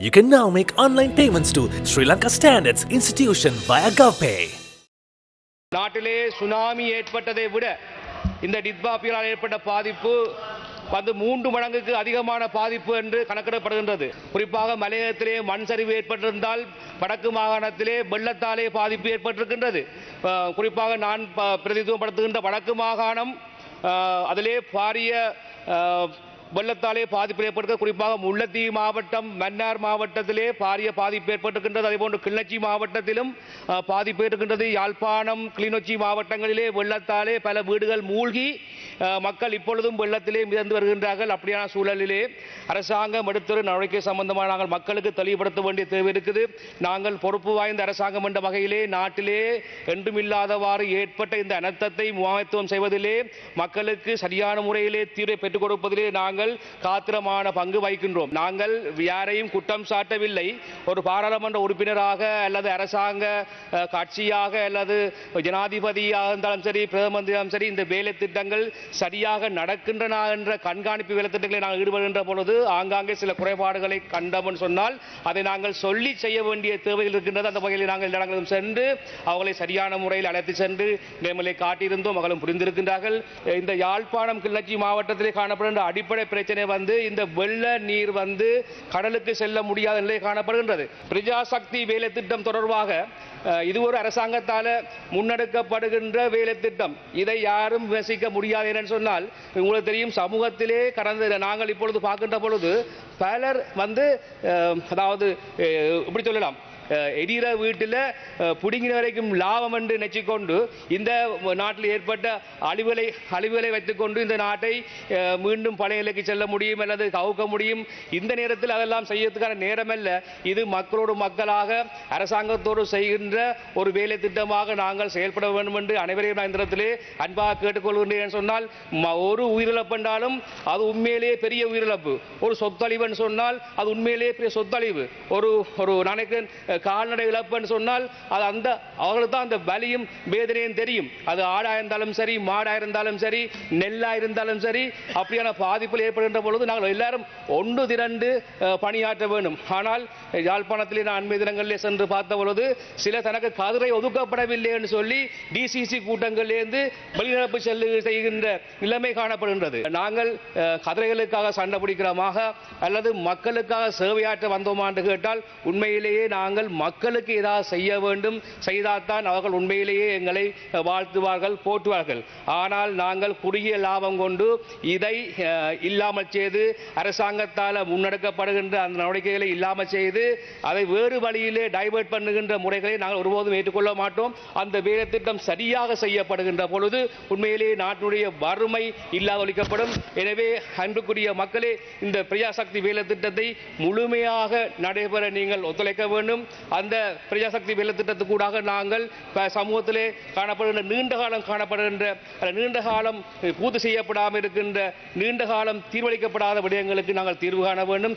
You can now make online payments to Sri Lanka Standards Institution via GovPay. நாட்டிலே tsunami ஏற்பட்டதை விட இந்த டிட்பா புயலால் ஏற்பட்ட பாதிப்பு வந்து மூன்று மடங்குக்கு அதிகமான பாதிப்பு என்று கணக்கிடப்படுகின்றது குறிப்பாக மலையகத்திலே மண் சரிவு ஏற்பட்டிருந்தால் வடக்கு மாகாணத்திலே வெள்ளத்தாலே பாதிப்பு ஏற்பட்டிருக்கின்றது குறிப்பாக நான் ப- வடக்கு மாகாணம் அதிலே பாரிய வெள்ளத்தாலே பாதிப்பு ஏற்படுத்த குறிப்பாக முல்லைத்தீவு மாவட்டம் மன்னார் மாவட்டத்திலே பாரிய பாதிப்பு ஏற்பட்டிருக்கின்றது அதேபோன்று கிளிநொச்சி மாவட்டத்திலும் பாதிப்பு இருக்கின்றது யாழ்ப்பாணம் கிளிநொச்சி மாவட்டங்களிலே வெள்ளத்தாலே பல வீடுகள் மூழ்கி மக்கள் இப்பொழுதும் வெள்ளத்திலே மிதந்து வருகின்றார்கள். அப்படியான சூழலிலே அரசாங்கம் எடுத்த நடவடிக்கை சம்பந்தமாக நாங்கள் மக்களுக்கு தெளிவுபடுத்த வேண்டிய தேவை இருக்குது. நாங்கள் பொறுப்பு வாய்ந்த அரசாங்கம் என்ற வகையிலே நாட்டிலே என்றுமில்லாதவாறு ஏற்பட்ட இந்த அனர்த்தத்தை முகாமைத்துவம் செய்வதிலே மக்களுக்கு சரியான முறையிலே தீர்வை பெற்றுக் கொடுப்பதிலே நாங்கள் காத்திரமான பங்கு வகிக்கின்றோம். நாங்கள் யாரையும் குற்றம் சாட்டவில்லை. ஒரு பாராளுமன்ற உறுப்பினராக அல்லது அரசாங்க கட்சியாக அல்லது ஜனாதிபதியாக இருந்தாலும் சரி பிரதம சரி இந்த வேலை திட்டங்கள் சரியாக நடக்கின்றன என்ற கண்காணிப்பு வேலைத்திட்டங்களை நாங்கள் ஈடுபடுகின்ற பொழுது ஆங்காங்கே சில குறைபாடுகளை கண்டோம்னு சொன்னால் அதை நாங்கள் சொல்லி செய்ய வேண்டிய தேவைகள் இருக்கின்றது. அந்த வகையில் நாங்கள் இடங்களும் சென்று அவர்களை சரியான முறையில் அழைத்து சென்று நேமலை காட்டியிருந்தோம். அவர்களும் புரிந்திருக்கின்றார்கள். இந்த யாழ்ப்பாணம் கிளர்ச்சி மாவட்டத்திலே காணப்படுகின்ற அடிப்படை பிரச்சனை வந்து இந்த வெள்ள நீர் வந்து கடலுக்கு செல்ல முடியாத நிலை காணப்படுகின்றது. பிரஜாசக்தி வேலைத்திட்டம் தொடர்பாக இது ஒரு அரசாங்கத்தால் முன்னெடுக்கப்படுகின்ற வேலைத்திட்டம். இதை யாரும் விமர்சிக்க முடியாது என என்னன்னு சொன்னால் உங்களுக்கு தெரியும் சமூகத்திலே கடந்த நாங்கள் இப்பொழுது பார்க்கின்ற பொழுது பலர் வந்து அதாவது இப்படி சொல்லலாம் எரிகிற வீட்டில் பிடுங்கின வரைக்கும் லாபம் என்று நெச்சிக்கொண்டு இந்த நாட்டில் ஏற்பட்ட அழிவுகளை அழிவுகளை வைத்துக்கொண்டு இந்த நாட்டை மீண்டும் பழைய நிலைக்கு செல்ல முடியும் அல்லது கவுக்க முடியும். இந்த நேரத்தில் அதெல்லாம் செய்யறதுக்கான நேரமல்ல. இது மக்களோடு மக்களாக அரசாங்கத்தோடு செய்கின்ற ஒரு வேலை திட்டமாக நாங்கள் செயல்பட வேண்டும் என்று அனைவரையும் நான் இந்த இடத்திலே அன்பாக கேட்டுக்கொள்கின்றேன் சொன்னால் ஒரு உயிரிழப்பு என்றாலும் அது உண்மையிலேயே பெரிய உயிரிழப்பு. ஒரு சொத்தழிவுன்னு சொன்னால் அது உண்மையிலேயே பெரிய சொத்தழிவு. ஒரு ஒரு நினைக்கிறேன் கால்நடை இழப்புன்னு சொன்னால் அது அந்த அவர்களுக்கு தான் அந்த வலியும் வேதனையும் தெரியும். அது ஆடா இருந்தாலும் சரி மாடா இருந்தாலும் சரி நெல்லா இருந்தாலும் சரி அப்படியான பாதிப்புகள் ஏற்படுகின்ற பொழுது நாங்கள் எல்லாரும் ஒன்று திரண்டு பணியாற்ற வேண்டும். ஆனால் யாழ்ப்பாணத்திலே நான் அண்மை தினங்களிலே சென்று பார்த்த பொழுது சில தனக்கு கதிரை ஒதுக்கப்படவில்லை என்று சொல்லி டிசிசி கூட்டங்களிலிருந்து வெளிநடப்பு செல்லு செய்கின்ற நிலைமை காணப்படுகின்றது. நாங்கள் கதிரைகளுக்காக சண்டை பிடிக்கிறோமாக அல்லது மக்களுக்காக சேவையாற்ற வந்தோமா என்று கேட்டால் உண்மையிலேயே நாங்கள் மக்களுக்கு ஏதாவது செய்ய வேண்டும் செய்தால்தான் அவர்கள் உண்மையிலேயே எங்களை வாழ்த்துவார்கள் போற்றுவார்கள். ஆனால் நாங்கள் குறுகிய லாபம் கொண்டு இதை இல்லாமல் செய்து அரசாங்கத்தால் முன்னெடுக்கப்படுகின்ற அந்த நடவடிக்கைகளை இல்லாமல் செய்து அதை வேறு வழியிலே டைவர்ட் பண்ணுகின்ற முறைகளை நாங்கள் ஒருபோதும் ஏற்றுக்கொள்ள மாட்டோம். அந்த வேலை திட்டம் சரியாக செய்யப்படுகின்ற பொழுது உண்மையிலேயே நாட்டினுடைய வறுமை இல்லாதொழிக்கப்படும். எனவே அன்புக்குரிய மக்களே இந்த பிரஜாசக்தி வேலை திட்டத்தை முழுமையாக நடைபெற நீங்கள் ஒத்துழைக்க வேண்டும். அந்த பிரஜாசக்தி வேலை திட்டத்துக்கூடாக நாங்கள் சமூகத்திலே காணப்படுகின்ற நீண்ட காலம் காணப்படுகின்ற நீண்ட காலம் பூர்த்தி செய்யப்படாமல் இருக்கின்ற நீண்ட காலம் தீர்வளிக்கப்படாத விடயங்களுக்கு நாங்கள் தீர்வு காண வேண்டும்.